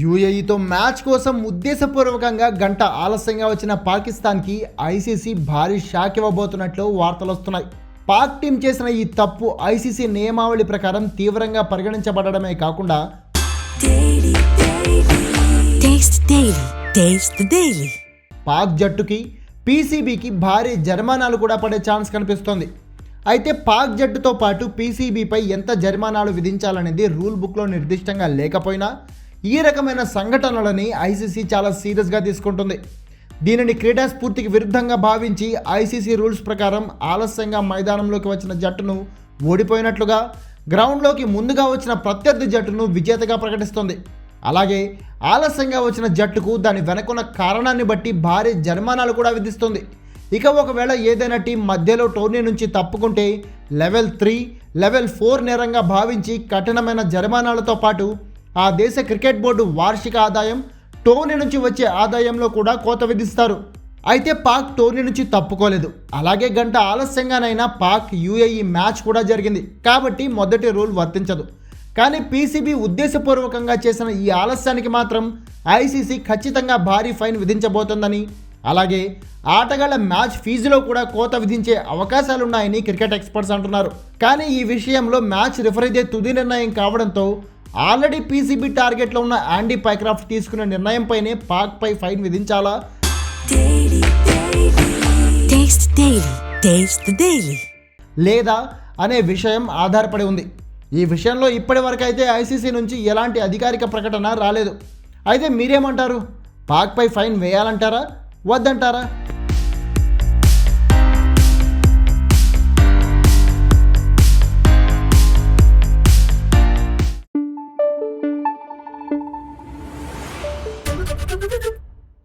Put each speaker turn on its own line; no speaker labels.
యూఏఈతో match కోసం ఉద్దేశపూర్వకంగా గంట ఆలస్యంగా వచ్చిన పాకిస్తాన్కి ఐసీసీ భారీ షాక్ ఇవ్వబోతున్నట్లు వార్తలు వస్తున్నాయి. పాక్ టీం చేసిన ఈ తప్పు ఐసీసీ నియమావళి ప్రకారం తీవ్రంగా పరిగణించబడమే కాకుండా. పాక్ జట్టుకి పీసీబీకి భారీ జరిమానాలు కూడా పడే ఛాన్స్ కనిపిస్తోంది. అయితే పాక్ జట్టుతో పాటు పీసీబీపై ఎంత జరిమానాలు విధించాలనేది రూల్ బుక్లో నిర్దిష్టంగా లేకపోయినా ఈ రకమైన సంఘటనలని ఐసీసీ చాలా సీరియస్గా తీసుకుంటుంది. దీనిని క్రీడా స్ఫూర్తికి విరుద్ధంగా భావించి ఐసీసీ రూల్స్ ప్రకారం ఆలస్యంగా మైదానంలోకి వచ్చిన జట్టును ఓడిపోయినట్లుగా గ్రౌండ్లోకి ముందుగా వచ్చిన ప్రత్యర్థి జట్టును విజేతగా ప్రకటిస్తుంది. అలాగే ఆలస్యంగా వచ్చిన జట్టుకు దాని వెనకున్న కారణాన్ని బట్టి భారీ జరిమానాలు కూడా విధిస్తుంది. ఇక ఒకవేళ ఏదైనా టీం మధ్యలో టోర్నీ నుంచి తప్పుకుంటే లెవెల్ త్రీ లెవెల్ ఫోర్ నేరంగా భావించి కఠినమైన జరిమానాలతో పాటు ఆ దేశ క్రికెట్ బోర్డు వార్షిక ఆదాయం టోర్నీ నుంచి వచ్చే ఆదాయంలో కూడా కోత విధిస్తారు. అయితే పాక్ టోర్నీ నుంచి తప్పుకోలేదు. అలాగే గంట ఆలస్యంగానైనా పాక్ యూఏఈ మ్యాచ్ కూడా జరిగింది. కాబట్టి మొదటి రూల్ వర్తించదు. కానీ పీసీబీ ఉద్దేశపూర్వకంగా చేసిన ఈ ఆలస్యానికి మాత్రం ఐసీసీ ఖచ్చితంగా భారీ ఫైన్ విధించబోతోందని అలాగే ఆటగాళ్ళ మ్యాచ్ ఫీజులో కూడా కోత విధించే అవకాశాలున్నాయని క్రికెట్ ఎక్స్పర్ట్స్ అంటున్నారు. కానీ ఈ విషయంలో మ్యాచ్ రిఫరీదే తుది నిర్ణయం కావడంతో ఆల్రెడీ పీసీబీ టార్గెట్లో ఉన్న యాండీ పైక్రాఫ్ట్ తీసుకున్న నిర్ణయంపైనే పాక్పై ఫైన్ విధించాలా. లేదా అనే విషయం ఆధారపడి ఉంది. ఈ విషయంలో ఇప్పటి వరకు అయితే ఐసీసీ నుంచి ఎలాంటి అధికారిక ప్రకటన రాలేదు. అయితే మీరేమంటారు? పాక్పై ఫైన్ వేయాలంటారా? వద్దంటారా? Thank you.